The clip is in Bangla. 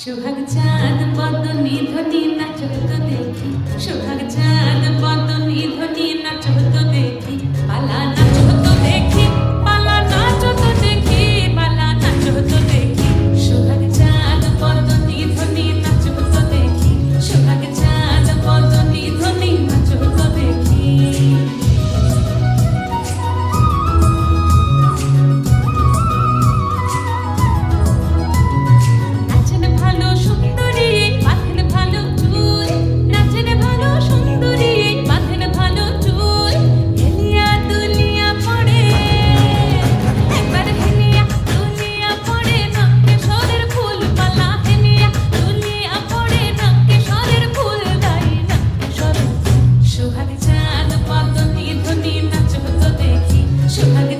সুহাগ চাঁদ পদ্ম নিধনি নাচ Yo